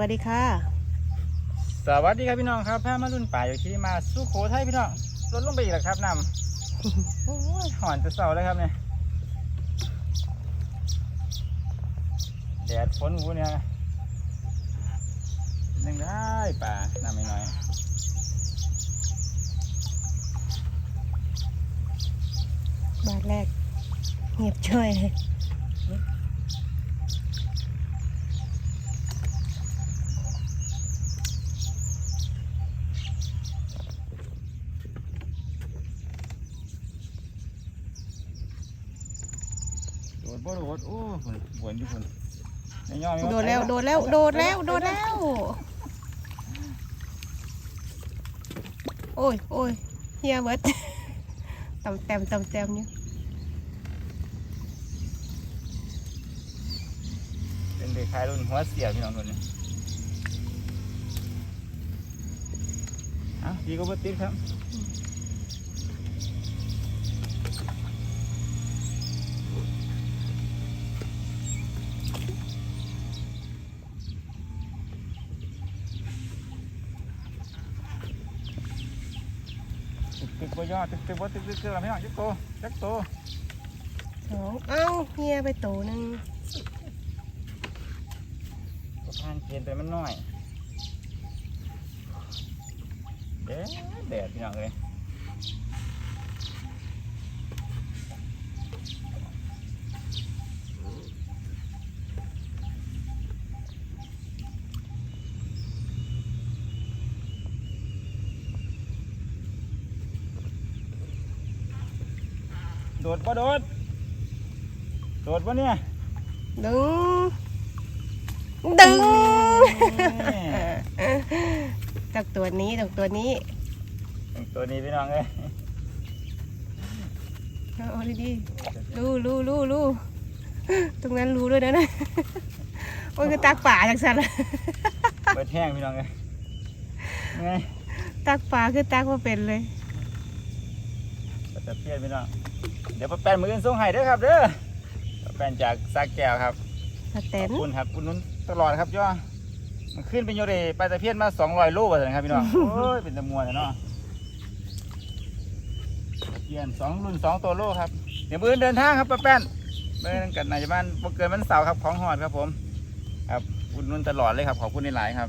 วัสดีค่ะ สวัสดีครับพี่น้องครับพามารุ่นป่าอยู่ที่มาสุโขทัยพี่น้องลดลงไปอีกแล้วครับนำโอ้ยหอนจะเสาเลยครับเนี่ยแดดฝนหูเนี่ยนึงได้ป่านำไม่น้อยบาทแรกเงียบช่วยเลย บ่โดดโอ้ฝุ่นบวนอยู่ฝุ่นไอ้ย่อมีโดดแล้วโดดแล้วโดดแล้วโดดแล้ว โอ้ยโอ้ยเฮียเบิดตำแต้มตำแต้มอยู่เป็นเด็กชายรุ่นหัวเสียพี่น้องรุ่นนี้อะดีก็บ่ติดครับตึก ย่อตึกตึกบ่ตึกตึกตึกอะไรไม่น้องจักโตจักโตสองเอ้าเฮียไปโตหนึงก็ทานเกณฑ์ไปมันน้อยแดดแดดพี่น้องเลย โดดบ่โดด โดดบ่เนี่ย ดึง ดึงจากตัวนี้จากตัวนี้ ตัวนี้พี่น้องเลยเอาเอาดีๆรู้รู้รู้รู้ตรงนั้นรู้ด้วยนะนะโอ้ยคือตักป่าจากสันเปิดแห้งพี่น้องเลยไงตักป่าคือตักว่าเป็นเลย ปลาตะเพียนพี่น้องเดี๋ยวปลาแป้นมืออื่นส่งให้เด้อครับเด้อปลาแป้นจากสากแก้วครับสแตขอนบคุณครับคุณนุ้นตลอดครับย่อมันขึ้นเป็นโยเรปลาตะเพียนมา200โลว่าซั่นครับพี่น้อง โอ้ยเป็นตะมวนเนาะตะเพียนสองรุ่นสองตัวโลครับเดี๋ยวมืออื่นเดินทางครับปลาแป้นเมื่อกันนายบ้านบ่เกินวันเสาร์ครับของหอดครับผม ครับอุดหนุนตลอดเลยครับขอบคุณหลายๆครับ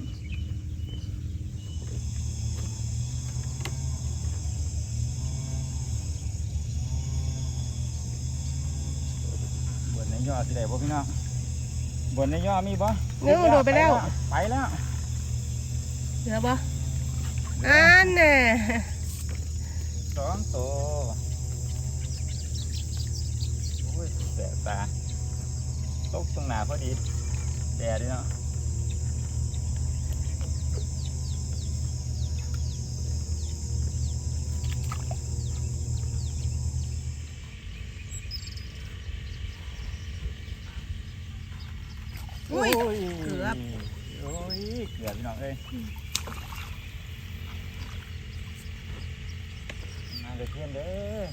ย่อสิได้บ่พี่น้องบนในย่อมีบ่เออโดดไปแล้ว ไปแล้วเหลือบ่อันน่ะสองตัวโอ้ยแสบตาตกตรงหนาพอดีแดดด้วยเนาะ อ้ยเกือบ โอ้ยเกือบพี่น้องเอ้ยมาเลยเพื่อนเด้อ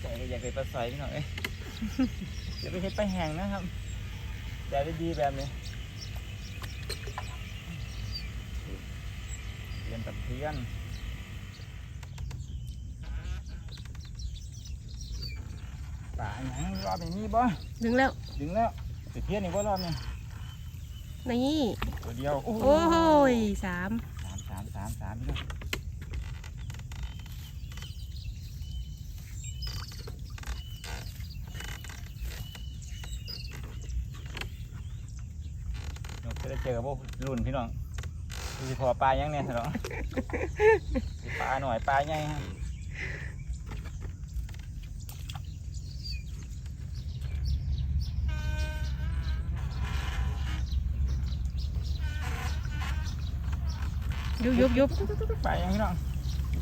ใจก็อยากไปปลาใสพี่น้องเอ้ยเดี๋ยวไปเฮ็ดไปลาแห้งนะครับแดดดีๆแบบนี้เรียนตับเทียนป่าหยัง รอบนี้มีบ่ดึงแล้วดึงแล้วตะเทียนนี่บ่รอบนี้นี่ตัวเดียวโอ้โอ้ยสามสามสามสามสามพี่น้องนกจะได้เจอกับพวกรุ่นพี่น้องดูสิพอปลายังเนี่ยเหรอปลาหน่อยปลาใหญ่ ยุบยุบยุบปลายังพี่น้อง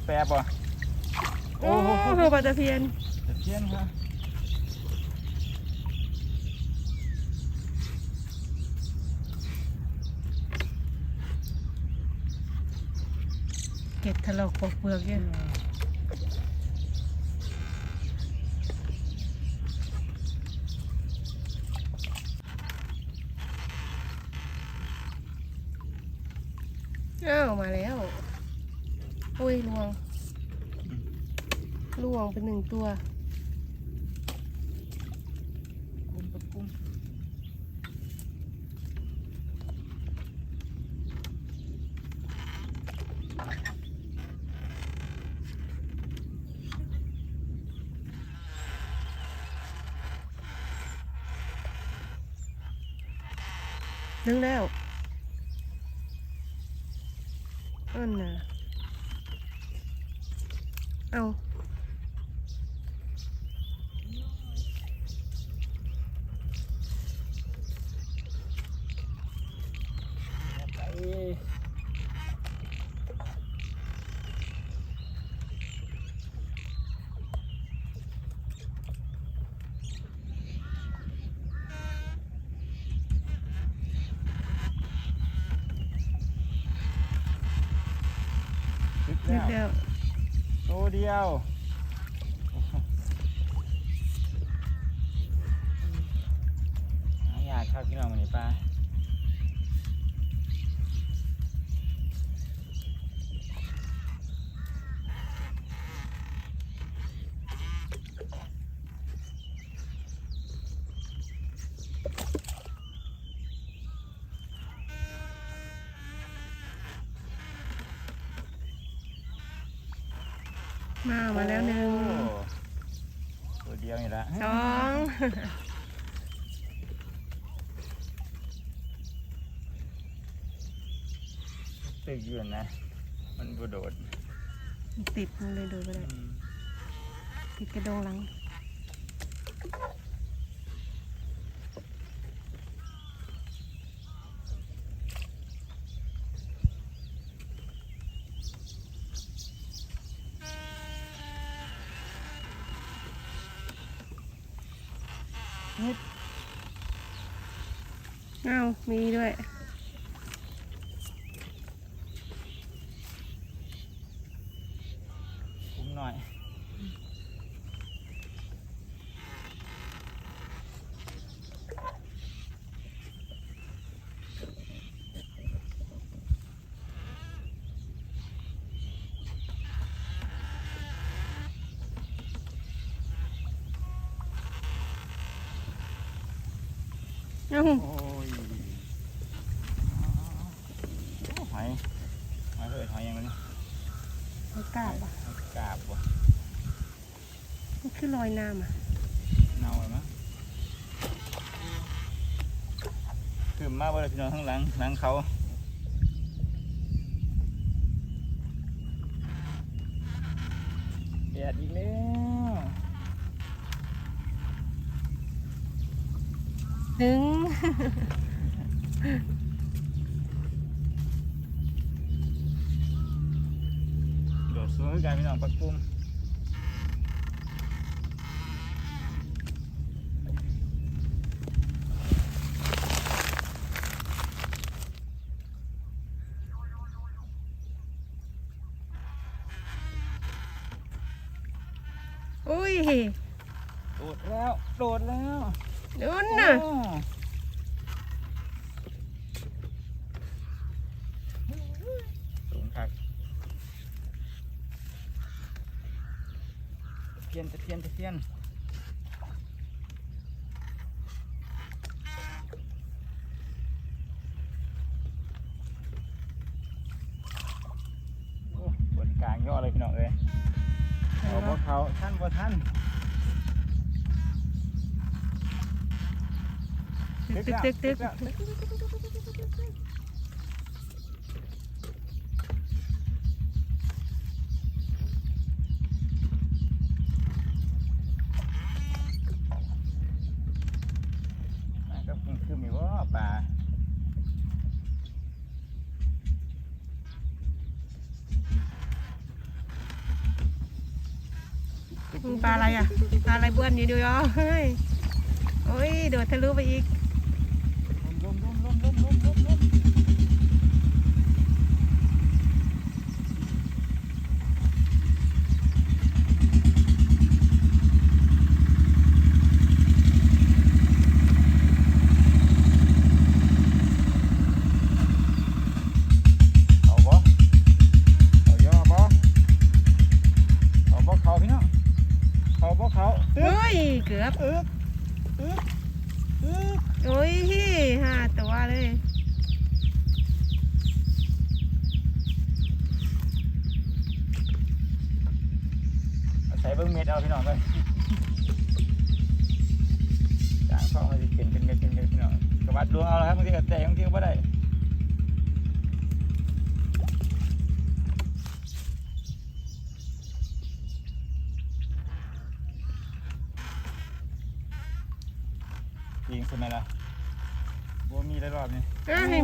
แปรบ่โอ้โหปลาตะเพียนตะเทียนครับเก็ดถลอกปอกเปลือกเนี่ยอ้าวมาแล้วโอ้ยลวงลวงเป็นหนึ่ง ตัวกุ้งปะกุ้งนึงแล้วอันน่ะเอา ไปลึก นึ แล้ ก ว แล้ว ตัวเดียว อยากครับพี่น้องมันนี่ปลา มามาแล้วหนึ่งโอ้ตัวเดียวนี่ละสองตึกอยู่นะ มันกระโดด ติดมันเลยโดนไปเลยติดกระดองหลัง เอามีด้วยคุ้มหน่อยเอา โอ้ยหอยหอยเถิดหอยยังไงนี่ ไม่ กล้าปะกราบวะมันคือลอยน้ำอะเน่าเลยมั้งคือมาบ่ได้พี่น้องข้างหลังหลังเขาแดดอีกแล้วถึงโดดสูง คือกันพี่น้องปักปุ่มอุ้ย โดดแล้ว โดดแล้วนู่นน่ะ โอ้สูงคัก ตะเพียนตะเพียนตะเพียนโอ้บนกลางย่อเลยพี่น้องเอ้ยเอาพวกเขาท่านบ่ท่านตึกตึกตึกตึก แล้วมันก็คือคือมีว่า ปลาปลาอะไรอะปลาอะไรบ้วนอยู่ดูย่อเฮ้ยโอ้ยโดดทะลุไปอีก ลมลมลมลมลมลมลมเอาบ่ ปึ๊บปึ๊บ โอ้ยห้าตัวเลย ใส่เบิ้งเม็ดเอาพี่น้องไปจางข้องมันจะเป็นเป็นเม็ดเป็นเม็ดพี่น้องกระวัดดวงเอาละครับบางทีก็แตกบางทีก็ไม่ได้ยิงใช่ไหมล่ะบัวมีได้รอบนี้ อ้าวไม่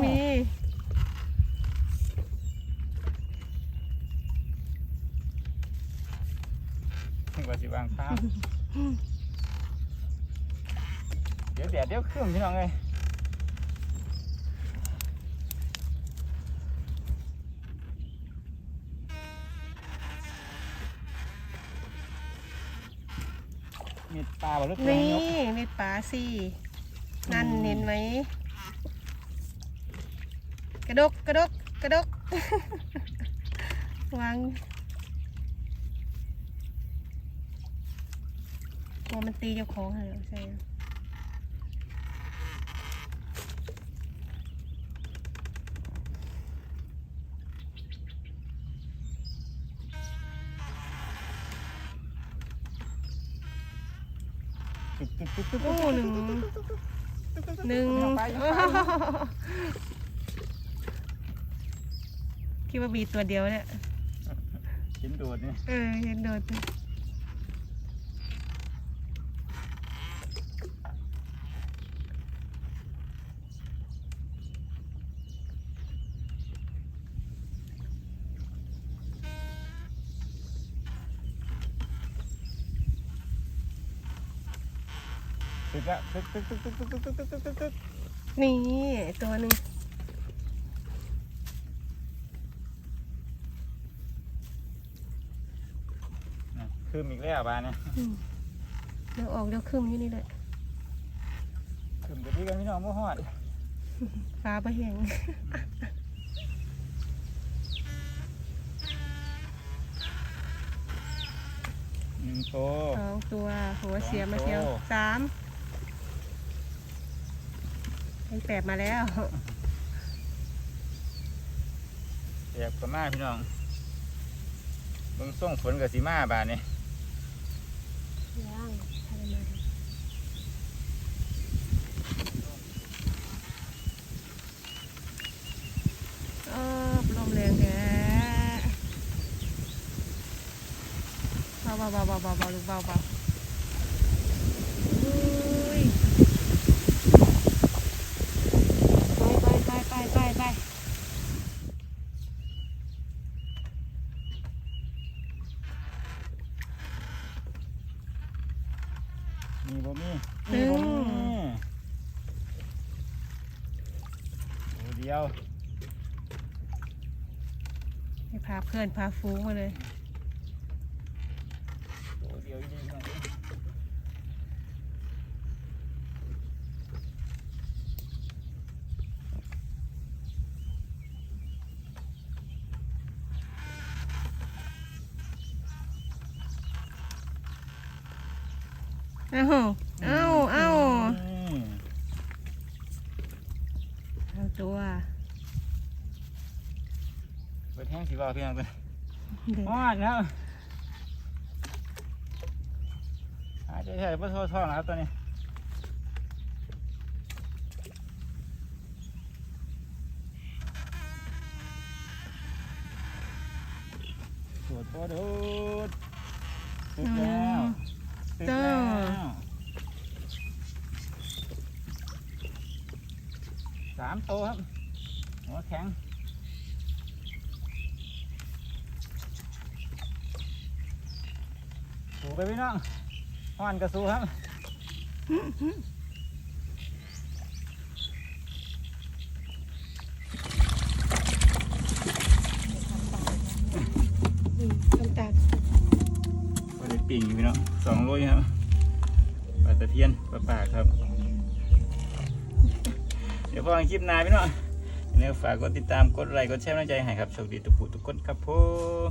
ถึงว่าสิวางข้ามเดี๋ยวแดดเดี๋ยวเครื่องพี่น้องเลยมีปลาบ่ลูกนี่ยกเม็ดปลาสินั่นเห็นไหมกระดกกระดกกระดกวาง กลัวมันตีเจ้าของเหรอใช่ไหมตึ๊กตึ๊กตึ๊กตึ๊กโอ้หนึ่งหนึ่งเอาไปเอาไปคิดว่ามีตัวเดียวเนี่ยชิ้นโดดนี่เออเห็นโดด กแล้วตึ๊กละตึ๊กตึกตึกตึกตึกตึกตึกตึกตึกนี่ตัวหนึ่งคืออีกแล้วปลาเนี่ยเดี๋ยวออกเดี๋ยวขึ้นอยู่นี่แหละคือจะดีกันพี่น้องบ่ฮอดฟ้าประแหงหนึ่งโตสองตัวหัวเสียมาเชียวสาม ไอ้แปดมาแล้วแอบกับมาพี่น้องเบิ่งส่งฝนกับสีมาบาดนี่ย่างอะไรมาเออลมแรงแกเบาเบาเบาเบาเบาเบาลูกเบาเบาอุ้ยไปไปไปไปไปไป มีบ่มี หนึ่ มี ง บ่มีโอ้เดี ยวให้พาเพื่อนพาฟูงมาเลยอ้เดียวอีนี่พี่น้องอ้าเอ้าเอ้า อืม เอาตัว เปิดแห้งสีบ่าวพี่น้องเพิ่นเด็กฮอดแล้วหายใจใช่บ่ท้อท้องแล้วครับตอนนี้สวดบ่โดดตึกแล้วตึกแล้วสามตัวครับหัวแข็ง ไปพี่น้องห่อนกระสูครับต้องตัดปลาปิ่งอยู่พี่น้องสองโลอยู่ครับปลาตะเพียนปลาปากครับ เดี๋ยวพอกันคลิปหนาพี่น้องเนื้อฝากกดติดตามกดไลค์กดแชร์กำลังใจให้ครับโชคดีทุกผู้ทุกคนครับผม